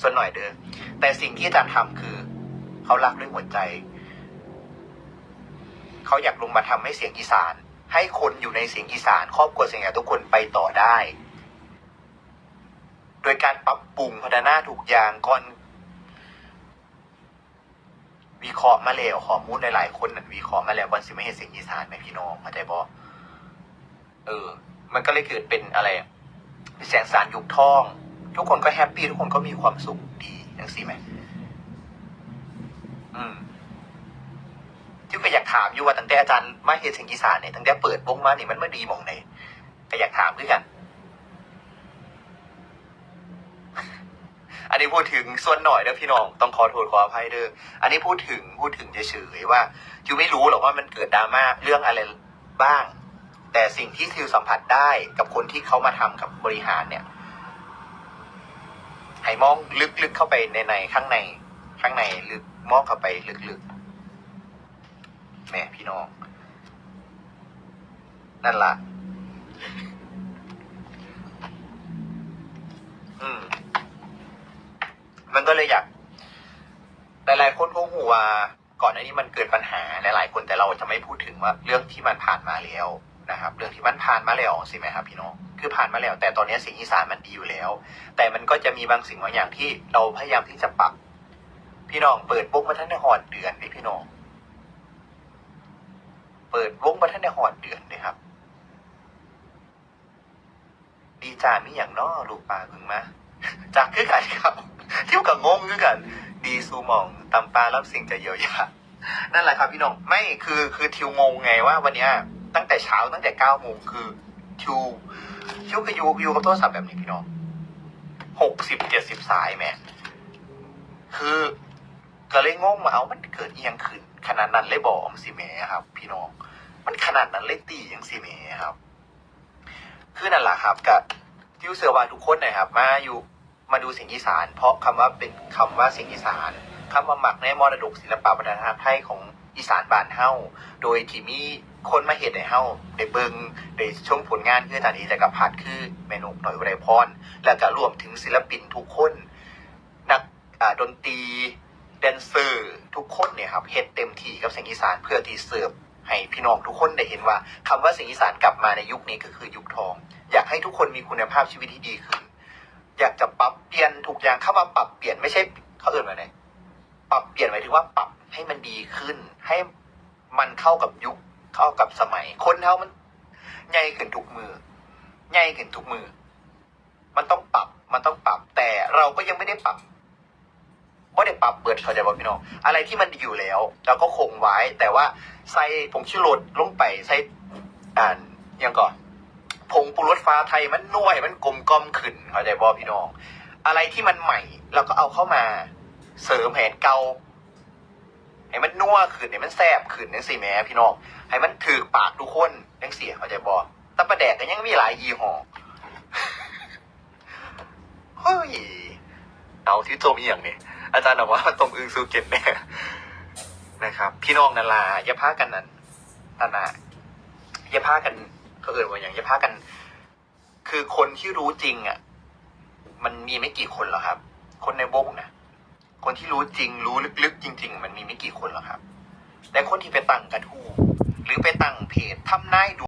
ส่วนหน่อยเด้อแต่สิ่งที่อาจารย์ทำคือ เขารักด้วยหัวใจ เขาอยากลงมาทำให้เสียงอีสาน ให้คนอยู่ในเสียงอีสาน ครอบครัวเสียงอีสานทุกคนไปต่อได้ โดยการปรับปรุงพัฒนาทุกอย่างก่อนวิเคราะห์มาแล้วข้อมูลหลายๆคนนั่นวิเคราะห์มาแล้วก่อนสิไม่เห็นเสียงอีสานไหมพี่น้องเข้าใจบ่เออ มันก็เลยเกิดเป็นอะไร แสงสารยุคทอง ทุกคนก็แฮปปี้ทุกคนก็มีความสุขดีอย่างสิไหมอืมที่ก็อยากถามอยู่ว่าตั้งแต่อาจารย์มาเห็นเสียงอีสานเนี่ยตั้งแต่เปิดวงมาเนี่ยมันไม่ดีมองไหนก็อยากถามคือกัน อันนี้พูดถึงส่วนหน่อยเด้อพี่น้องต้องขอโทษขออภัยเด้ออันนี้พูดถึงพูดถึงเฉยๆว่าทิวไม่รู้หรอกว่ามันเกิดดราม่าเรื่องอะไรบ้าง แต่สิ่งที่ทิวสัมผัสได้กับคนที่เขามาทำกับบริหารเนี่ย ให้มองลึกๆเข้าไปในในข้างใน ข้างในลึกมองเข้าไปลึกๆแหม่พี่น้อง นั่นล่ะ อืม มันก็เลยอยาก หลายๆคนคงหัวก่อนหน้านี้มันเกิดปัญหาหลายๆคนแต่เราจะไม่พูดถึงว่าเรื่องที่มันผ่านมาแล้ว นะครับเรื่องที่มันผ่านมาแล้วสิไหมครับพี่น้องคือผ่านมาแล้ว แต่ตอนนี้สิ่งอีสานมันดีอยู่แล้ว แต่มันก็จะมีบางสิ่งบางอย่างที่เราพยายามที่จะปรับพี่น้องเปิดวงมาท่านในหอดเดือนนี่พี่น้องเปิดวงมาท่านในหอดเดือนเลยครับ ดีจามีอย่างน้อลูกปลาพึงมาจากคือกันครับเที่ยวกับงงคือกัน ดีซูมองตำปลารับสิ่งจะเยียวยานั่นแหละครับพี่น้องไม่คือคือทิวงงไงว่าวันเนี้ย ตั้งแต่เช้าตั้งแต่เก้าโมงคือทิวทิวก็อยู่อยู่กับโทรศัพท์แบบนี้พี่น้องหกสิบเจ็ดสิบสายแม่คือก็เลยงงมาเอามันเกิดเอียงขึ้นขนาดนั้นเลยบอกสิแม่ครับ พี่น้อง มันขนาดนั้นเลยตีอย่างสิแม่ครับ คือนั่นแหละครับกับทิวเสือวาทุกคนนะครับ มาอยู่มาดูเสียงอีสาน เพราะคำว่าเป็นคำว่าเสียงอีสาน คำว่าหมักในมรดกศิลปะวัฒนธรรมไทยของอีสานบ้านเฮาโดยที่มีคนมาเห็นในเฮาได้เบิงได้ชมผลงานคืออาดีจักรพัฒน์คือเมนูหน่อยไรพร และก็รวมถึงศิลปินทุกคน นักดนตรีแดนเซอร์ทุกคนเนี่ยครับเฮ็ดเต็มที่กับเสียงอีสานเพื่อที่เสิร์ฟให้พี่น้องทุกคนได้เห็นว่าคำว่าเสียงอีสานกลับมาในยุคนี้ก็คือยุคทอง อยากให้ทุกคนมีคุณภาพชีวิตที่ดีขึ้น อยากจะปรับเปลี่ยนทุกอย่างเข้ามาปรับเปลี่ยนไม่ใช่เขาเอื่นมาไหน ปรับเปลี่ยนหมายถึงว่าปรับให้มันดีขึ้น ให้มันเข้ากับยุคเข้ากับสมัย คนเท่ามันใหญ่ขึ้นทุกมือใหญ่ขึ้นทุกมือ มันต้องปรับมันต้องปรับ แต่เราก็ยังไม่ได้ปรับไม่ได้ปรับเปิดเขาใจบอกพี่น้องอะไรที่มันดีอยู่แล้วเราก็คงไว้ แต่ว่าใส่ผงชูรสลงไปใส่อ่านยังก่อนผงปรุรสฟ้าไทยมันน่วยมันกลมกล่อมขึ้นเข้าใจบ่พี่น้อง อะไรที่มันใหม่เราก็เอาเข้ามา เสริมแผนเก่าให้มันนัวขึ้นให้มันแซ่บขึ้นนั่นสิแม่พี่น้องให้มันถือปากทุกคนยังเสียเข้าใจบ่แตะประแดกก็ยังมีหลายยี่ห้อเฮ้ยเอาที่โจมีอย่างนี้อาจารย์บอกว่ามันตรงอึงซูเก็ตแน่นะครับ พี่น้องนาลาอย่าพากันนั่นนานาอย่าพากันเขาเอ่ยว่าอย่างอย่าพากัน คือคนที่รู้จริงอะ มันมีไม่กี่คนหรอกครับ คนในวงนะ คนที่รู้จริงรู้ลึกๆ จริง ๆ มันมีไม่กี่คนหรอกครับ แต่คนที่ไปตั้งกระทู้หรือไปตั้งเพจทำนายดู